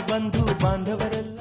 ಬಂಧು ಬಾಂಧವರೆಲ್ಲ